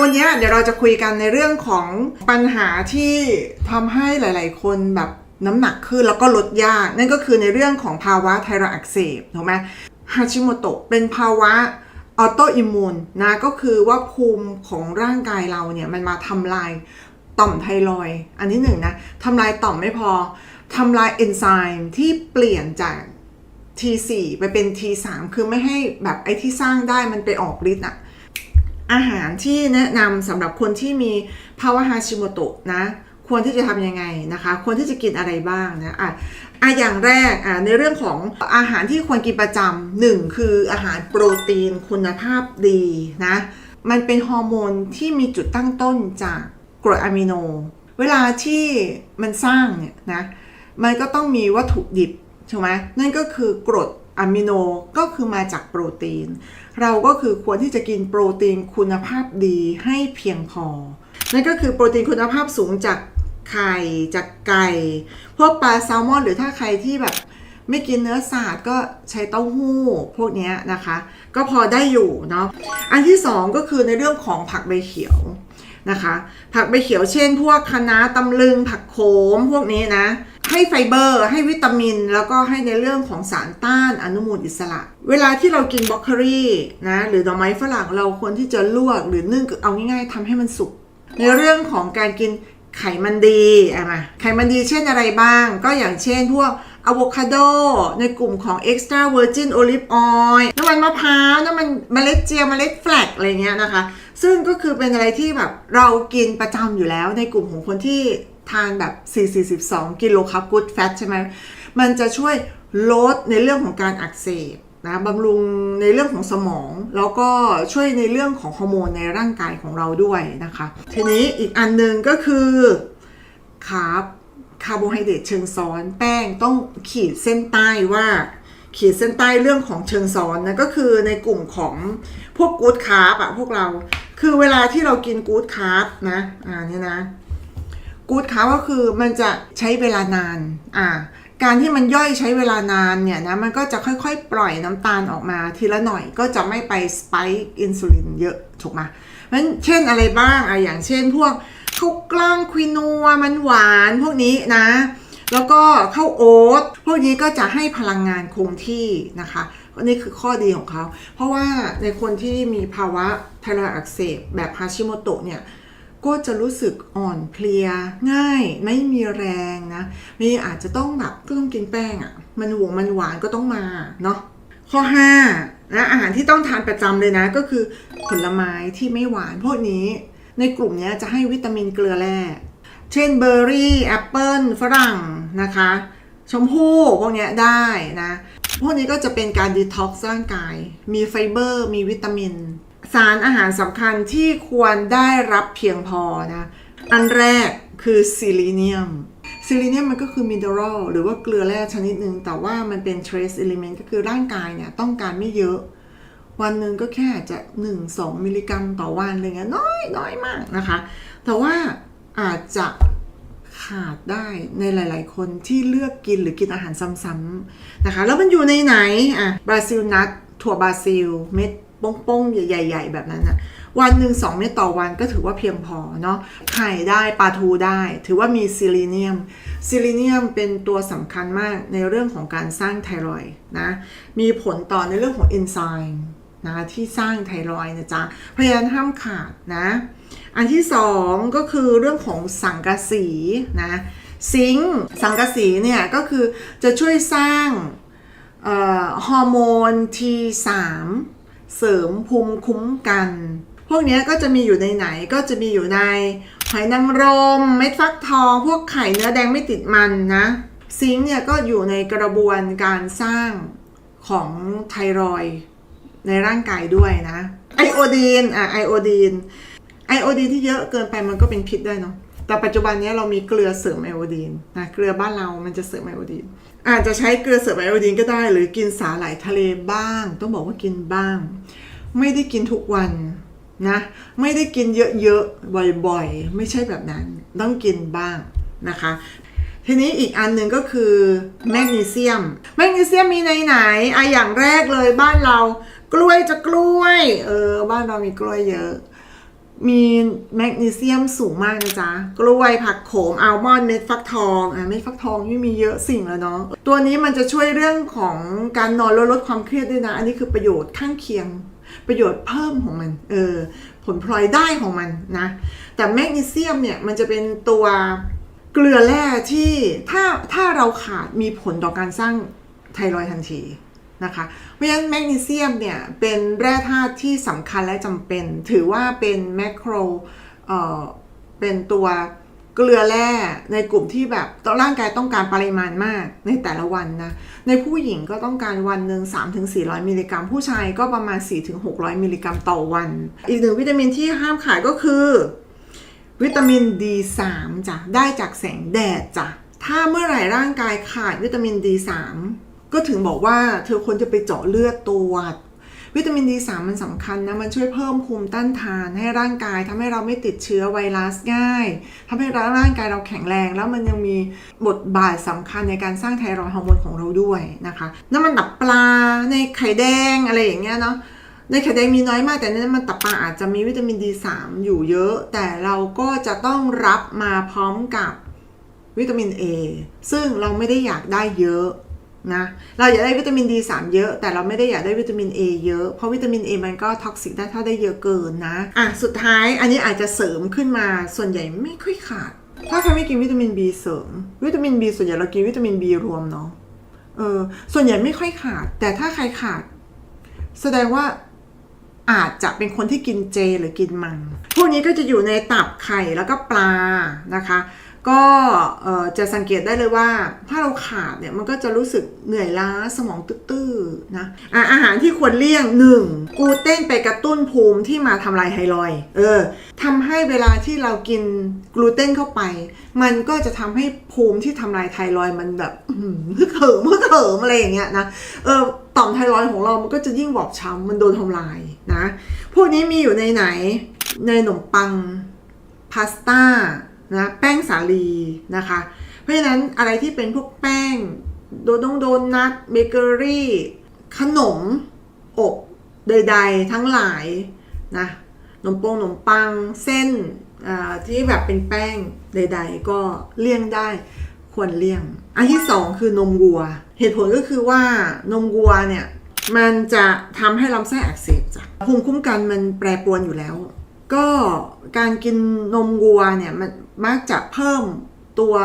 วันนี้เดี๋ยวเราจะคุยกันในเรื่องของปัญหาที่ทำให้หลาย ๆ คนแบบน้ำหนักขึ้นแล้วก็ลดยาก นั่นก็คือในเรื่องของภาวะไทรอยด์อักเสบถูกไหมฮาชิโมโตะเป็นภาวะออโตอิมมูนนะก็คือว่าภูมิของร่างกายเราเนี่ยมันมาทำลายต่อมไทรอยอันที่หนึ่งนะทำลายต่อมไม่พอทำลายเอนไซม์ที่เปลี่ยนจาก T4 ไปเป็น T3 คือไม่ให้แบบไอ้ที่สร้างได้มันไปออกฤทธิ์อะ อาหารที่แนะนำสำหรับคนที่มีภาวะฮาชิโมโตะนะ ควรที่จะทำยังไงนะคะ ควรที่จะกินอะไรบ้างนะอะอะอย่างแรกอะในเรื่องของอาหารที่ควรกินประจำหนึ่งคืออาหารโปรตีนคุณภาพดีนะ มันเป็นฮอร์โมนที่มีจุดตั้งต้นจากกรดอะมิโน เวลาที่มันสร้างเนี่ยนะ มันก็ต้องมีวัตถุดิบใช่ไหมนั่นก็คือกรด อะมิโนก็คือมาจากโปรตีน เราก็คือควรที่จะกินโปรตีนคุณภาพดีให้เพียงพอ นั่นก็คือโปรตีนคุณภาพสูงจากไข่จากไก่ พวกปลาแซลมอน หรือถ้าใครที่แบบไม่กินเนื้อสัตว์ก็ใช้เต้าหู้พวกนี้นะคะ ก็พอได้อยู่เนาะ อันที่สองก็คือในเรื่องของผักใบเขียว นะคะ ผักใบเขียวเช่น พวกคะน้าตำลึง ผักโขมพวกนี้นะ ให้ไฟเบอร์ ให้วิตามิน แล้วก็ให้ในเรื่องของสารต้านอนุมูลอิสระ เวลาที่เรากินบรอกโคลีนะหรือดอกไม้ฝรั่งเราควรที่จะลวกหรือนึ่งเอาง่ายๆทำให้มันสุกในเรื่องของการกินไขมันดีอะมาไขมันดีเช่นอะไรบ้าง ก็อย่างเช่นพวกอะโวคาโด ในกลุ่มของ extra virgin olive oil น้ำมันมะพร้าว น้ำมันเมล็ดเจียเมล็ดแฟลกอะไรเงี้ยนะคะ ซึ่งก็คือเป็นอะไรที่แบบเรากินประจำอยู่แล้วในกลุ่มของคนที่ทานแบบ 442 กิโลคาร์บกูดแฟตใช่ไหม มันจะช่วยลดในเรื่องของการอักเสบนะบำรุงในเรื่องของสมอง แล้วก็ช่วยในเรื่องของฮอร์โมนในร่างกายของเราด้วยนะคะ ทีนี้อีกอันหนึ่งก็คือคาร์บคาร์โบไฮเดรตเชิงซ้อนแป้งต้องขีดเส้นใต้ว่าขีดเส้นใต้เรื่องของเชิงซ้อนนะก็คือในกลุ่มของพวกกู๊ดคาร์บอะพวกเรา คือเวลาที่เรากินกู๊ดคาร์บนะ อ่าเนี่ยนะ กู๊ดคาร์บก็คือมันจะใช้เวลานาน อ่า การที่มันย่อยใช้เวลานานเนี่ยนะ มันก็จะค่อยๆ ปล่อยน้ำตาลออกมาทีละหน่อย ก็จะไม่ไปสไปค์อินซูลินเยอะ ถูกไหมมันเช่นอะไรบ้าง อะ อย่างเช่นพวกข้าวกล้องควินัว มันหวานพวกนี้นะ แล้วก็ข้าวโอ๊ต พวกนี้ก็จะให้พลังงานคงที่นะคะ นี่คือข้อดีของเขา เพราะว่าในคนที่มีภาวะไทรอยด์อักเสบแบบฮาชิโมโตะเนี่ยก็จะรู้สึกอ่อนเพลียง่ายไม่มีแรงนะมีอาจจะต้องแบบก็ต้องกินแป้งอะ่ะ มันหวงมันหวานก็ต้องมาเนาะข้อ5นะอาหารที่ต้องทานประจำเลยนะ ก็คือผลไม้ที่ไม่หวานพวกนี้ ในกลุ่มนี้จะให้วิตามินเกลือแร่เช่นเบอร์รี่แอปเปิลฝรั่งนะคะ ชมพู่พวกนี้ได้นะ พวกนี้ก็จะเป็นการดีท็อกซ์ร่างกาย มีไฟเบอร์ มีวิตามิน สารอาหารสำคัญที่ควรได้รับเพียงพอนะ อันแรกคือซิลิเนียมซิลิเนียมมันก็คือมินเนอรัลหรือว่าเกลือแร่ชนิดหนึ่งแต่ว่ามันเป็น trace element ก็คือร่างกายเนี่ย ต้องการไม่เยอะ วันหนึ่งก็แค่จะ 1-2 มิลลิกรัมต่อวันอะไรเงี้ยน้อยน้อยมากนะคะ แต่ว่าอาจจะ ขาดได้ในหลาย ๆ คนที่เลือกกินหรือกินอาหารซ้ำๆนะคะ แล้วมันอยู่ในไหนอะบราซิลนัทถั่วบราซิล เม็ดป้งๆ ใหญ่ ๆ แบบนั้นอะวันหนึ่งสองเม็ดต่อวันก็ถือว่าเพียงพอเนาะไข่ได้ปลาทูได้ ถือว่ามีซิลิเนียม ซิลิเนียมเป็นตัวสำคัญมากในเรื่องของการสร้างไทรอยนะ มีผลต่อในเรื่องของเอนไซม์ นะที่สร้างไทรอยด์นะจ๊ะเพราะฉะนั้นห้ามขาดนะ อันที่สองก็คือเรื่องของสังกะสีนะซิงค์สังกะสีเนี่ยก็คือจะช่วยสร้างฮอร์โมน T3 เสริมภูมิคุ้มกัน พวกนี้ก็จะมีอยู่ในไหนก็จะมีอยู่ในหอยนางรม เม็ดฟักทอง พวกไข่เนื้อแดงไม่ติดมันนะ ซิงค์เนี่ยก็อยู่ในกระบวนการสร้างของไทรอยด์ ในร่างกายด้วยนะไอโอดีนอะไอโอดีนไอโอดีนที่เยอะเกินไปมันก็เป็นพิษได้เนาะแต่ปัจจุบันนี้เรามีเกลือเสริมไอโอดีนนะเกลือบ้านเรามันจะเสริมไอโอดีนอาจจะใช้เกลือเสริมไอโอดีนก็ได้ หรือกินสาหร่ายทะเลบ้าง ต้องบอกว่ากินบ้าง ไม่ได้กินทุกวันนะไม่ได้กินเยอะๆบ่อยๆ ไม่ใช่แบบนั้น ต้องกินบ้างนะคะ ทีนี้อีกอันหนึ่งก็คือแมกนีเซียม แมกนีเซียมมีในไหนไอะอย่างแรกเลยบ้านเรา กล้วยจะกล้วย เออ บ้านเรามีกล้วยเยอะ มีแมกนีเซียมสูงมากนะจ๊ะ กล้วยผักโขมอัลมอนด์เม็ดฟักทองอะเม็ดฟักทองนี่มีเยอะสิ่งแล้วเนาะตัวนี้มันจะช่วยเรื่องของการนอนลดลดความเครียดด้วยนะ อันนี้คือประโยชน์ข้างเคียงประโยชน์เพิ่มของมัน เออ ผลพลอยได้ของมันนะ แต่แมกนีเซียมเนี่ย มันจะเป็นตัว เกลือแร่ที่ถ้าถ้าเราขาดมีผลต่อการสร้างไทรอยด์ทันทีนะคะเพราะฉะนั้นแมกนีเซียมเนี่ยเป็นแร่ธาตุที่สำคัญและจำเป็น ถือว่าเป็นแมคโครเอ่อเป็นตัวเกลือแร่ในกลุ่มที่แบบร่างกายต้องการปริมาณมากในแต่ละวันนะ ในผู้หญิงก็ต้องการวันหนึ่ง3-400 มิลลิกรัม ผู้ชายก็ประมาณ 4-600 มิลลิกรัมต่อวัน อีกหนึ่งวิตามินที่ห้ามขาดก็คือ วิตามิน D3 จ้ะได้จากแสงแดดจ้ะถ้าเมื่อไหร่ร่างกายขาดวิตามิน D3 ก็ถึงบอกว่าเธอควรจะไปเจาะเลือดตรวจวิตามิน D3 มันสำคัญนะ มันช่วยเพิ่มภูมิต้านทานให้ร่างกายทำให้เราไม่ติดเชื้อไวรัสง่ายทำให้ร่างกายเราแข็งแรง แล้วมันยังมีบทบาทสำคัญในการสร้างไทรอยด์ฮอร์โมนของเราด้วยนะคะ น้ำมันตับปลาในไข่แดงอะไรอย่างเงี้ยเนาะ ในไข่แดงมีน้อยมากแต่ในน้ำมันตับปลาอาจจะมีวิตามิน D3 อยู่เยอะ แต่เราก็จะต้องรับมาพร้อมกับวิตามิน A ซึ่งเราไม่ได้อยากได้เยอะนะเราอยากได้วิตามิน D3 เยอะ แต่เราไม่ได้อยากได้วิตามิน A เยอะ เพราะวิตามิน A มันก็ท็อกซิกได้ถ้าได้เยอะเกินนะ อะ สุดท้ายอันนี้อาจจะเสริมขึ้นมาส่วนใหญ่ไม่ค่อยขาด ถ้าใครไม่กินวิตามิน B เสริม วิตามิน B ส่วนใหญ่เรากินวิตามิน B รวมเนาะเออส่วนใหญ่ไม่ค่อยขาด แต่ถ้าใครขาด แสดงว่า อาจจะเป็นคนที่กินเจหรือกินมัง พวกนี้ก็จะอยู่ในตับไข่แล้วก็ปลานะคะ ก็จะสังเกตได้เลยว่า ถ้าเราขาดเนี่ยมันก็จะรู้สึกเหนื่อยล้าสมองตื้อๆนะอะอาหารที่ควรเลี่ยงหนึ่งกลูเต้นไปกระตุ้นภูมิที่มาทำลายไทรอยเออทำให้เวลาที่เรากินกลูเตนเข้าไป มันก็จะทำให้ภูมิที่ทำลายไทรอยมันแบบอื้อหือฮึกเหิมฮึกเหิมอะไรอย่างเงี้ยนะเออต่อมไทรอยของเรามันก็จะยิ่งบอบช้ำมันโดนทำลายนะพวกนี้มีอยู่ในไหนในขนมปังพาสต้า นะแป้งสาลีนะคะ เพราะฉะนั้นอะไรที่เป็นพวกแป้ง โดนงโดนนัทเบเกอรี่ ขนม อบใดๆ ทั้งหลายนะขนมปงขนมปังเส้นที่แบบเป็นแป้งใด ๆ ก็เลี่ยงได้ควรเลี่ยง อันที่สองคือนมวัว เหตุผลก็คือว่านมวัวเนี่ยมันจะทำให้ลำไส้อักเสบจ้ะภูมิคุ้มกันมันแปรปรวนอยู่แล้ว ก็การกินนมวัวเนี่ยมัน มักจะเพิ่มตัว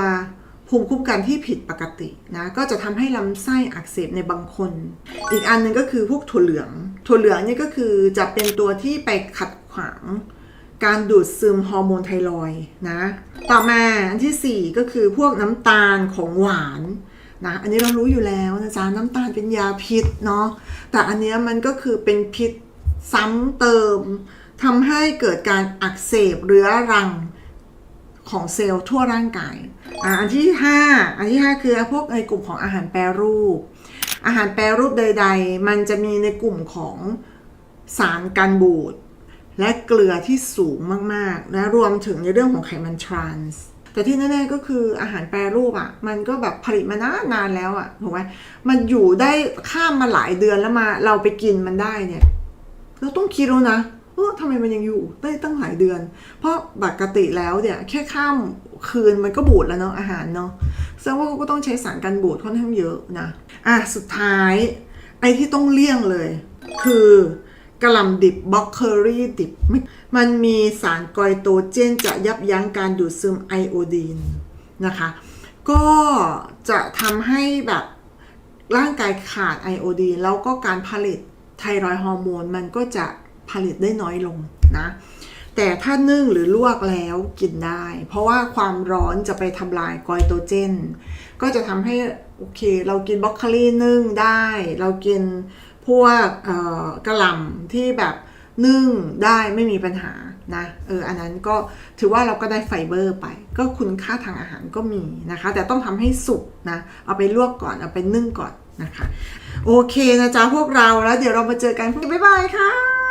ภูมิคุ้มกันที่ผิดปกตินะก็จะทำให้ลำไส้อักเสบในบางคน อีกอันหนึงก็คือพวกถั่วเหลือง ถั่วเหลืองนี่ก็คือจะเป็นตัวที่ไปขัดขวาง การดูดซึมฮอร์โมนไทรอยนะต่อมาอันที่ 4 ก็คือพวกน้ำตาลของหวานนะอันนี้เรารู้อยู่แล้วนะจ๊ะน้ำตาลเป็นยาพิษเนาะแต่อันเนี้ยมันก็คือเป็นพิษซ้ำเติมทำให้เกิดการอักเสบเรื้อรัง ของเซลล์ทั่วร่างกายอ่าอันที่ 5 อันที่ 5 คือพวกในกลุ่มของอาหารแปรรูป อาหารแปรรูปใด ๆ มันจะมีในกลุ่มของสารกันบูดและเกลือที่สูงมากๆนะรวมถึงในเรื่องของไขมันทรานส์แต่ที่แน่ๆก็คืออาหารแปรรูปอะ่ะ มันก็แบบผลิตมานานนานแล้วอะ่ะถูกไหมมันอยู่ได้ข้ามมาหลายเดือนแล้วมาเราไปกินมันได้เนี่ย เราต้องคิดแล้วนะ เออทำไมมันยังอยู่ได้ตั้งหลายเดือน เพราะปกติแล้วเนี่ยแค่ข้ามคืนมันก็บูดแล้วเนาะอาหารเนาะแสดงว่าเขาก็ต้องใช้สารกันบูดค่อนข้างเยอะนะอะสุดท้าย ไอ้ที่ต้องเลี่ยงเลย คือกระหล่ำดิบบล็อกเคอรี่ดิบ มันมีสารกอยโตเจนจะยับยั้งการดูดซึมไอโอดีนนะคะ ก็จะทำให้แบบร่างกายขาดไอโอดีนแล้วก็การผลิตไทรอยฮอร์โมนมันก็จะ ผลิตได้น้อยลงนะแต่ถ้านึ่งหรือลวกแล้วกินได้ เพราะว่าความร้อนจะไปทำลายกอยโตเจน ก็จะทำให้โอเค เรากินบรอกโคลีนึ่งได้ เรากินพวกกระหล่ำที่แบบนึ่งได้ไม่มีปัญหานะเอออันนั้นก็ถือว่าเราก็ได้ไฟเบอร์ไป ก็คุณค่าทางอาหารก็มีนะคะ แต่ต้องทำให้สุกนะเอาไปลวกก่อนเอาไปนึ่งก่อนนะคะ โอเคนะจ๊ะพวกเราแล้วเดี๋ยวเรามาเจอกันบ๊ายบายค่ะ